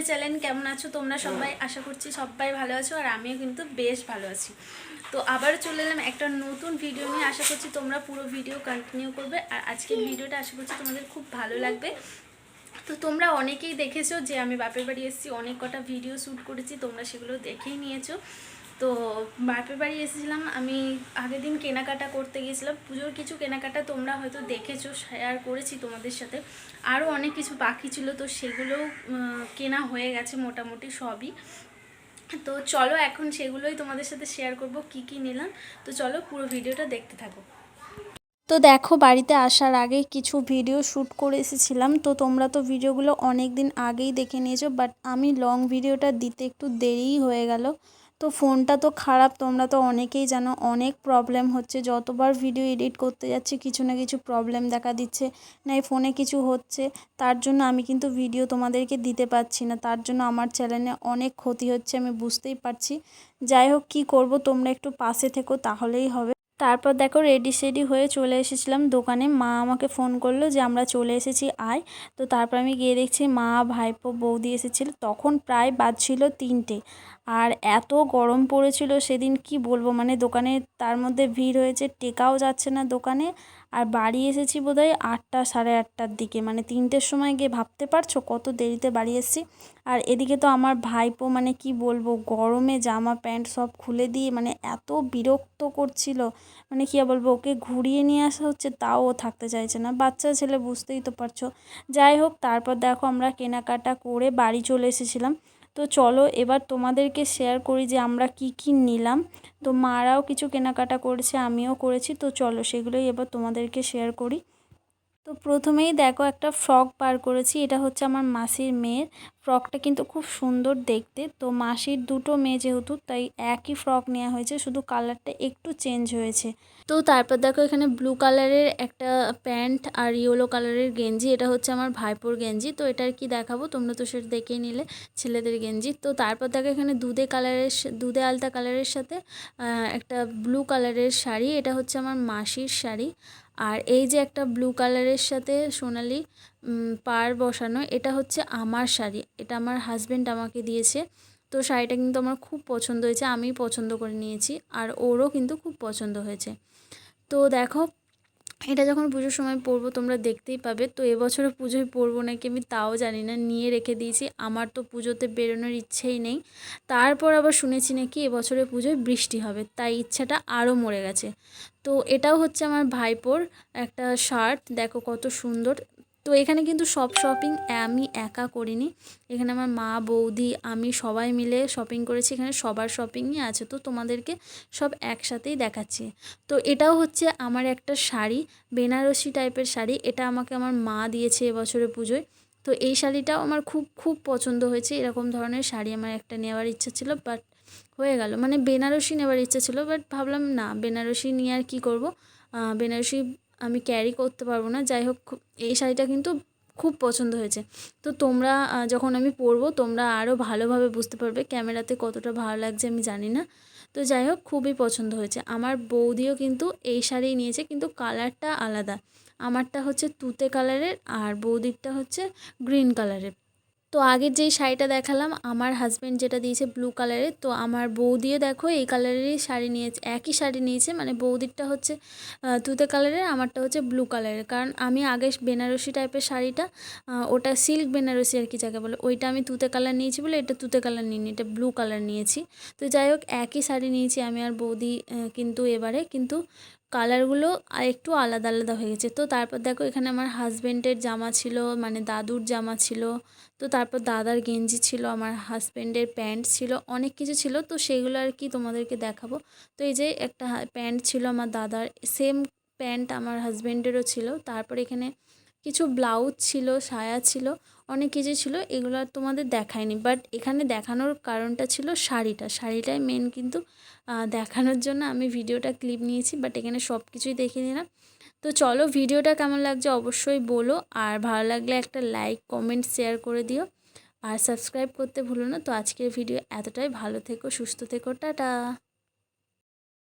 My channel কেমন আছো তোমরা সবাই? আশা করছি সবাই ভালো আছো আর আমিও কিন্তু বেশ ভালো আছি। তো আবার চলে এলাম একটা নতুন ভিডিও নিয়ে। আশা করছি তোমরা পুরো ভিডিও কন্টিনিউ করবে। আর আজকের ভিডিওটা আশা করছি তোমাদের খুব ভালো লাগবে। তো তোমরা অনেকেই দেখেছ যে আমি বাপের বাড়ি এসেছি অনেক কটা ভিডিও শ্যুট করেছি তোমরা সেগুলো দেখেই নিয়েছো। তো বাপের বাড়ি এসেছিলাম। আমি আগের দিন কেনাকাটা করতে গিয়েছিলাম। পুজোর কিছু কেনাকাটা তোমরা হয়তো দেখেছ শেয়ার করেছি তোমাদের সাথে। আরও অনেক কিছু বাকি ছিল, তো সেগুলোও কেনা হয়ে গেছে মোটামুটি সবই। তো চলো এখন সেগুলোই তোমাদের সাথে শেয়ার করব, কি কি নিলাম। তো চলো পুরো ভিডিওটা দেখতে থাকো। তো দেখো, বাড়িতে আসার আগে কিছু ভিডিও শ্যুট করে এসেছিলাম। তো তোমরা তো ভিডিওগুলো অনেক দিন আগেই দেখে নিয়েছো বাট আমি লং ভিডিওটা দিতে একটু দেরিই হয়ে গেল। তো ফোনটা তো খারাপ, তোমরা তো অনেকেই জানো, অনেক প্রবলেম হচ্ছে। যতবার ভিডিও এডিট করতে যাচ্ছি, কিছু না কিছু প্রবলেম দেখা দিচ্ছে। না, এই ফোনে কিছু হচ্ছে, তার জন্য আমি কিন্তু ভিডিও তোমাদেরকে দিতে পারছি না। তার জন্য আমার চ্যানেলে অনেক ক্ষতি হচ্ছে, আমি বুঝতেই পারছি। যাই হোক, কী করব, তোমরা একটু পাশে থেকো, তাহলেই হবে। তারপর দেখো রেডি সেডি হয়ে চলে এসেছিলাম দোকানে। মা আমাকে ফোন করল যে, আমরা চলে এসেছি, আয়। তো তারপর আমি গিয়ে দেখছি মা, ভাইপো, বৌদি এসেছিল। তখন প্রায় বাজছিল তিনটে। আর এত গরম পড়েছিল সেদিন কি বলব? মানে দোকানে তার মধ্যে ভিড় হয়েছে, টেকাও যাচ্ছে না দোকানে। আর বাড়ি এসেছি বোধহয় আটটা সাড়ে আটটার দিকে। মানে তিনটের সময় গিয়ে ভাবতে পারছ কত দেরিতে বাড়ি এসেছি? আর এদিকে তো আমার ভাইপো মানে কি বলব, গরমে জামা, প্যান্ট সব খুলে দিয়ে মানে এত বিরক্ত করছিল। মানে কী বলব, ওকে ঘুরিয়ে নিয়ে আসা হচ্ছে, তাও ও থাকতে চাইছে না। বাচ্চা ছেলে বুঝতেই তো পারছ। যাই হোক, তারপর দেখো আমরা কেনাকাটা করে বাড়ি চলে এসেছিলাম। তো চলো এবার তোমাদেরকে শেয়ার করি যে আমরা কি কি নিলাম। তো মারাও কিছু কেনাকাটা করেছে, আমিও করেছি। তো চলো সেগুলোই এবার তোমাদেরকে শেয়ার করি। তো প্রথমেই দেখো একটা ফ্রক বার করেছি, এটা হচ্ছে আমার মাসির মেয়ের। ফ্রকটা কিন্তু খুব সুন্দর দেখতে। তো মাসির দুটো মেয়ে যেহেতু, তাই একই ফ্রক নেওয়া হয়েছে, শুধু কালারটা একটু চেঞ্জ হয়েছে। তো তারপর দেখো এখানে ব্লু কালারের একটা প্যান্ট আর ইয়েলো কালারের গেঞ্জি, এটা হচ্ছে আমার ভাইপোর গেঞ্জি। তো এটার কি দেখাবো, তোমরা তো সেটা দেখেই নিলে, ছেলেদের গেঞ্জি। তো তারপর দেখো এখানে দুধে কালারের দুধে আলতা কালারের সাথে একটা ব্লু কালারের শাড়ি, এটা হচ্ছে আমার মাসির শাড়ি। আর এই যে একটা ব্লু কালারের সাথে সোনালি পাড় বসানো, এটা হচ্ছে আমার শাড়ি। এটা আমার হাজব্যান্ড আমাকে দিয়েছে। তো শাড়িটা কিন্তু আমার খুব পছন্দ হয়েছে আমি পছন্দ করে নিয়েছি, আর ওরও কিন্তু খুব পছন্দ হয়েছে। তো দেখো, এটা যখন পুজোর সময় পরবো, তোমরা দেখতেই পাবে। তো এবছরে পুজোয় পরবো নাকি আমি তাও জানি না, নিয়ে রেখে দিয়েছি। আমার তো পুজোতে বেরোনোর ইচ্ছেই নেই। তারপর আবার শুনেছি নাকি এবছরে পুজোয় বৃষ্টি হবে, তাই ইচ্ছাটা আরও মরে গেছে। তো এটাও হচ্ছে আমার ভাইপোর একটা শার্ট। দেখো কত সুন্দর তো এখানে কিন্তু সব শপিং আমি একা করিনি। এখানে আমার মা, বৌদি, আমি সবাই মিলে শপিং করেছি। এখানে সবার শপিংই আছে। তো তোমাদেরকে সব একসাথেই দেখাচ্ছি। তো এটাও হচ্ছে আমার একটা শাড়ি, বেনারসি টাইপের শাড়ি। এটা আমাকে আমার মা দিয়েছে এবছরে পুজোয়। তো এই শাড়িটাও আমার খুব খুব পছন্দ হয়েছে। এরকম ধরনের শাড়ি আমার একটা নেওয়ার ইচ্ছা ছিল বাট হয়ে গেল। মানে বেনারসি নেওয়ার ইচ্ছা ছিল বাট ভাবলাম না, বেনারসি নিয়ে আর কী করব? বেনারসি আমি ক্যারি করতে পারব না। যাই হোক এই শাড়িটা কিন্তু খুব পছন্দ হয়েছে। তো তোমরা যখন আমি পরবো, তোমরা আরও ভালোভাবে বুঝতে পারবে ক্যামেরাতে কতটা ভালো লাগছে আমি জানি না। তো যাই হোক, খুবই পছন্দ হয়েছে। আমার বৌদিও কিন্তু এই শাড়ি নিয়েছে, কিন্তু কালারটা আলাদা। আমারটা হচ্ছে তুতে কালারের আর বৌদিরটা হচ্ছে গ্রিন কালারের তো আগের যেই শাড়িটা দেখালাম, আমার হাজব্যান্ড যেটা দিয়েছে ব্লু কালারের তো আমার বৌদিও দেখো এই কালারেরই শাড়ি নিয়েছে, একই শাড়ি নিয়েছে মানে বৌদিরটা হচ্ছে তুতে কালারের আমারটা হচ্ছে ব্লু কালারের কারণ আমি আগে বেনারসি টাইপের শাড়িটা ওটা সিল্ক বেনারসি আর কি যাকে বলে, ওইটা আমি তুতে কালার নিয়েছি বলে এটা তুতে কালার নিইনি, এটা ব্লু কালার নিয়েছি। তো যাই হোক, একই শাড়ি নিয়েছি আমি আর বৌদি কিন্তু এবারে, কিন্তু কালারগুলো আর একটু আলাদা আলাদা হয়ে গেছে। তো তারপর দেখো এখানে আমার হাজব্যান্ডের জামা ছিল মানে দাদুর জামা ছিল, তো তারপর দাদার গেঞ্জি ছিল, আমার হাজব্যান্ডের প্যান্ট ছিল, অনেক কিছু ছিল। তো সেগুলো আর কি তোমাদেরকে দেখাবো। তো এই যে একটা প্যান্ট ছিল আমার দাদার, সেম প্যান্ট আমার হাজব্যান্ডেরও ছিল। তারপর এখানে কিছু ব্লাউজ ছিল, সায়া ছিল, অনেক কিছু ছিল, এগুলো আর তোমাদের দেখায়নি। বাট এখানে দেখানোর কারণটা ছিল শাড়িটা। শাড়িটাই মেন কিন্তু দেখানোর জন্য আমি ভিডিওটা ক্লিপ নিয়েছি বাট এখানে সব কিছুই দেখে নিলাম। তো চলো ভিডিওটা কেমন লাগছে অবশ্যই বলো, আর ভালো লাগলে একটা লাইক কমেন্ট শেয়ার করে দিও। আর সাবস্ক্রাইব করতে ভুলো না। তো আজকের ভিডিও এতটাই। ভালো থেকো, সুস্থ থেকো, টাটা।